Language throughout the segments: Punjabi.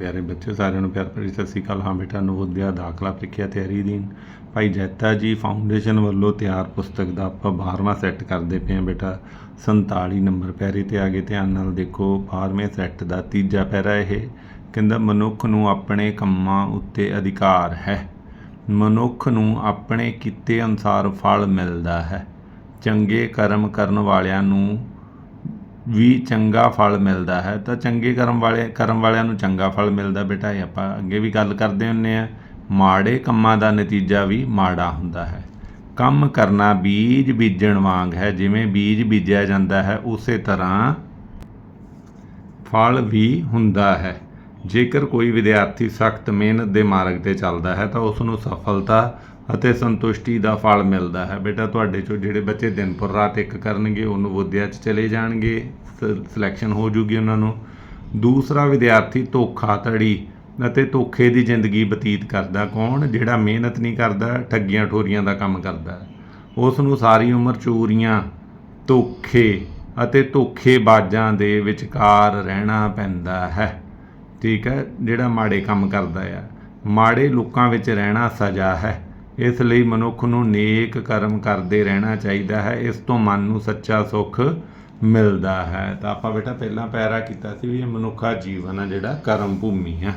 ਪਿਆਰੇ ਬੱਚੇ ਸਾਰਿਆਂ ਨੂੰ ਪਿਆਰ ਭਰੀ ਸਤਿ ਸ੍ਰੀ ਅਕਾਲ। ਹਾਂ ਬੇਟਾ, ਨਵੋਦਿਆ ਦਾਖਲਾ ਪ੍ਰੀਖਿਆ ਤਿਆਰੀ ਦੀ ਭਾਈ ਜੈਤਾ ਜੀ ਫਾਊਂਡੇਸ਼ਨ ਵੱਲੋਂ ਤਿਆਰ ਪੁਸਤਕ ਦਾ ਆਪਾਂ 12ਵਾਂ ਸੈੱਟ ਕਰਦੇ ਪਏ ਹਾਂ ਬੇਟਾ। 47 ਨੰਬਰ ਪੈਰੇ ਤੇ ਆ ਗਏ। ਧਿਆਨ ਨਾਲ ਦੇਖੋ 12ਵੇਂ ਸੈੱਟ ਦਾ ਤੀਜਾ ਪੈਰਾ ਇਹ। ਕਹਿੰਦਾ, ਮਨੁੱਖ ਨੂੰ ਆਪਣੇ ਕੰਮਾਂ ਉੱਤੇ ਅਧਿਕਾਰ ਹੈ। ਮਨੁੱਖ ਨੂੰ ਆਪਣੇ ਕੀਤੇ ਅਨੁਸਾਰ ਫਲ ਮਿਲਦਾ ਹੈ। ਚੰਗੇ ਕਰਮ ਕਰਨ ਵਾਲਿਆਂ ਨੂੰ ਵੀ ਚੰਗਾ ਫਲ ਮਿਲਦਾ ਹੈ, ਤਾਂ ਚੰਗੇ ਕਰਮ ਵਾਲੇ, ਕਰਮ ਵਾਲਿਆਂ ਨੂੰ ਚੰਗਾ ਫਲ ਮਿਲਦਾ ਬੇਟਾ, ਇਹ ਆਪਾਂ ਅੱਗੇ ਵੀ ਗੱਲ ਕਰਦੇ ਹੁੰਨੇ ਆ। ਮਾੜੇ ਕੰਮਾਂ ਦਾ ਨਤੀਜਾ ਵੀ ਮਾੜਾ ਹੁੰਦਾ ਹੈ। ਕੰਮ ਕਰਨਾ ਬੀਜ ਬੀਜਣ ਵਾਂਗ ਹੈ, ਜਿਵੇਂ ਬੀਜ ਬੀਜਿਆ ਜਾਂਦਾ ਹੈ, ਉਸੇ ਤਰ੍ਹਾਂ ਫਲ ਵੀ ਹੁੰਦਾ ਹੈ। ਜੇਕਰ ਕੋਈ ਵਿਦਿਆਰਥੀ ਸਖਤ ਮਿਹਨਤ ਦੇ ਮਾਰਗ ਤੇ ਚੱਲਦਾ ਹੈ, ਤਾਂ ਉਸ ਨੂੰ ਸਫਲਤਾ ਅਤੇ ਸੰਤੁਸ਼ਟੀ ਦਾ ਫਲ ਮਿਲਦਾ ਹੈ। ਬੇਟਾ, ਤੁਹਾਡੇ ਚੋਂ ਜਿਹੜੇ ਬੱਚੇ ਦਿਨ ਪਰ ਰਾਤ ਇੱਕ ਕਰਨਗੇ, ਉਹਨੂੰ ਵਿਦਿਆ 'ਚ ਚਲੇ ਜਾਣਗੇ। ਸਿਲੈਕਸ਼ਨ ਹੋ ਜੂਗੀ ਉਹਨਾਂ ਨੂੰ। ਦੂਸਰਾ ਵਿਦਿਆਰਥੀ ਧੋਖਾਧੜੀ ਅਤੇ ਧੋਖੇ ਦੀ ਜ਼ਿੰਦਗੀ ਬਤੀਤ ਕਰਦਾ ਕੌਣ? ਜਿਹੜਾ ਮਿਹਨਤ ਨਹੀਂ ਕਰਦਾ, ਠੱਗੀਆਂ ਠੋਰੀਆਂ ਦਾ ਕੰਮ ਕਰਦਾ। ਉਸ ਨੂੰ ਸਾਰੀ ਉਮਰ ਚੋਰੀਆਂ, ਧੋਖੇ ਅਤੇ ਧੋਖੇਬਾਜ਼ਾਂ ਦੇ ਵਿਚਕਾਰ ਰਹਿਣਾ ਪੈਂਦਾ ਹੈ। ਠੀਕ ਹੈ, ਜਿਹੜਾ ਮਾੜੇ ਕੰਮ ਕਰਦਾ ਆ। ਮਾੜੇ ਲੋਕਾਂ ਵਿੱਚ ਰਹਿਣਾ ਸਜ਼ਾ ਹੈ। ਇਸ ਲਈ ਮਨੁੱਖ ਨੂੰ ਨੇਕ ਕਰਮ ਕਰਦੇ ਰਹਿਣਾ ਚਾਹੀਦਾ ਹੈ। ਇਸ ਤੋਂ ਮਨ ਨੂੰ ਸੱਚਾ ਸੁੱਖ ਮਿਲਦਾ ਹੈ। ਤਾਂ ਆਪਾਂ ਬੇਟਾ ਪਹਿਲਾਂ ਪੈਰਾ ਕੀਤਾ ਸੀ ਵੀ ਇਹ ਮਨੁੱਖਾ ਜੀਵਨ ਆ ਜਿਹੜਾ, ਕਰਮ ਭੂਮੀ ਆ।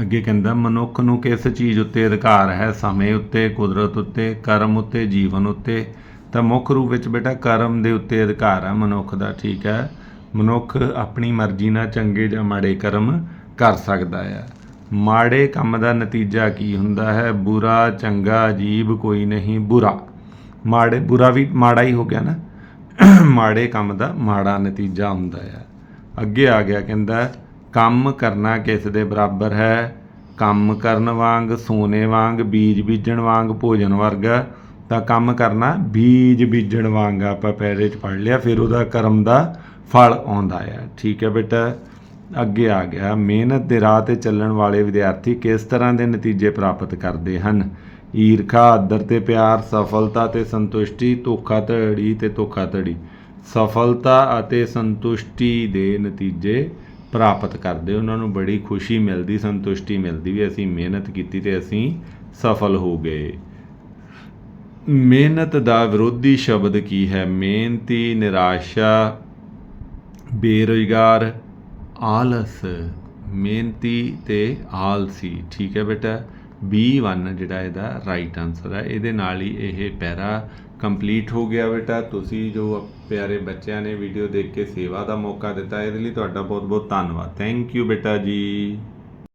ਅੱਗੇ ਕਹਿੰਦਾ, ਮਨੁੱਖ ਨੂੰ ਕਿਸ ਚੀਜ਼ ਉੱਤੇ ਅਧਿਕਾਰ ਹੈ? ਸਮੇਂ ਉੱਤੇ, ਕੁਦਰਤ ਉੱਤੇ, ਕਰਮ ਉੱਤੇ, ਜੀਵਨ ਉੱਤੇ? ਤਾਂ ਮੁੱਖ ਰੂਪ ਵਿੱਚ ਬੇਟਾ ਕਰਮ ਦੇ ਉੱਤੇ ਅਧਿਕਾਰ ਹੈ ਮਨੁੱਖ ਦਾ, ਠੀਕ ਹੈ। ਮਨੁੱਖ ਆਪਣੀ ਮਰਜ਼ੀ ਨਾਲ ਚੰਗੇ ਜਾਂ ਮਾੜੇ ਕਰਮ ਕਰ ਸਕਦਾ ਹੈ ਮਾੜੇ ਕੰਮ ਦਾ ਨਤੀਜਾ ਕੀ ਹੁੰਦਾ ਹੈ? ਬੁਰਾ, ਚੰਗਾ, ਅਜੀਬ, ਕੋਈ ਨਹੀਂ, ਬੁਰਾ। ਮਾੜੇ, ਬੁਰਾ ਵੀ ਮਾੜਾ ਹੀ ਹੋ ਗਿਆ ਨਾ। ਮਾੜੇ ਕੰਮ ਦਾ ਮਾੜਾ ਨਤੀਜਾ ਹੁੰਦਾ ਹੈ। ਅੱਗੇ ਆ ਗਿਆ, ਕਹਿੰਦਾ, ਕੰਮ ਕਰਨਾ ਕਿਸ ਦੇ ਬਰਾਬਰ ਹੈ? ਕੰਮ ਕਰਨ ਵਾਂਗ, ਸੋਨੇ ਵਾਂਗ, ਬੀਜ ਬੀਜਣ ਵਾਂਗ, ਭੋਜਨ ਵਰਗਾ। ਤਾਂ ਕੰਮ ਕਰਨਾ ਬੀਜ ਬੀਜਣ ਵਾਂਗ ਆਪਾਂ ਪੈਰੇ 'ਚ ਪੜ ਲਿਆ, ਫਿਰ ਉਹਦਾ ਕਰਮ ਦਾ ਫਲ ਆਉਂਦਾ ਹੈ। ਠੀਕ ਹੈ ਬੇਟਾ, ਅੱਗੇ ਆ ਗਿਆ। ਮਿਹਨਤ ਦੇ ਰਾਹ ਤੇ ਚੱਲਣ ਵਾਲੇ ਵਿਦਿਆਰਥੀ ਕਿਸ ਤਰ੍ਹਾਂ ਦੇ ਨਤੀਜੇ ਪ੍ਰਾਪਤ ਕਰਦੇ ਹਨ? ਈਰਖਾ, ਆਦਰ ਤੇ ਪਿਆਰ, ਸਫਲਤਾ ਤੇ ਸੰਤੁਸ਼ਟੀ ਧੋਖਾਧੜੀ ਤੇ ਧੋਖਾਧੜੀ ਸਫਲਤਾ ਅਤੇ ਸੰਤੁਸ਼ਟੀ ਦੇ ਨਤੀਜੇ ਪ੍ਰਾਪਤ ਕਰਦੇ। ਉਹਨਾਂ ਨੂੰ ਬੜੀ ਖੁਸ਼ੀ ਮਿਲਦੀ, ਸੰਤੁਸ਼ਟੀ ਮਿਲਦੀ ਵੀ ਅਸੀਂ ਮਿਹਨਤ ਕੀਤੀ ਤੇ ਅਸੀਂ ਸਫਲ ਹੋ ਗਏ। ਮਿਹਨਤ ਦਾ ਵਿਰੋਧੀ ਸ਼ਬਦ ਕੀ ਹੈ? ਮਿਹਨਤੀ, ਨਿਰਾਸ਼ਾ, ਬੇਰੁਜ਼ਗਾਰ, ਆਲਸ। ਮਿਹਨਤੀ ਤੇ ਆਲਸੀ। ਠੀਕ ਹੈ ਬੇਟਾ। B1 ਜਿਹੜਾ ਇਹਦਾ ਰਾਈਟ ਆਨਸਰ ਹੈ, ਇਹਦੇ ਨਾਲ ਹੀ ਇਹ ਪੈਰਾ ਕੰਪਲੀਟ ਹੋ ਗਿਆ ਬੇਟਾ। ਤੁਸੀਂ ਜੋ ਪਿਆਰੇ ਬੱਚਿਆਂ ਨੇ ਵੀਡੀਓ ਦੇਖ ਕੇ ਸੇਵਾ ਦਾ ਮੌਕਾ ਦਿੱਤਾ, ਇਹਦੇ ਲਈ ਤੁਹਾਡਾ ਬਹੁਤ ਬਹੁਤ ਧੰਨਵਾਦ। ਥੈਂਕ ਯੂ ਬੇਟਾ ਜੀ।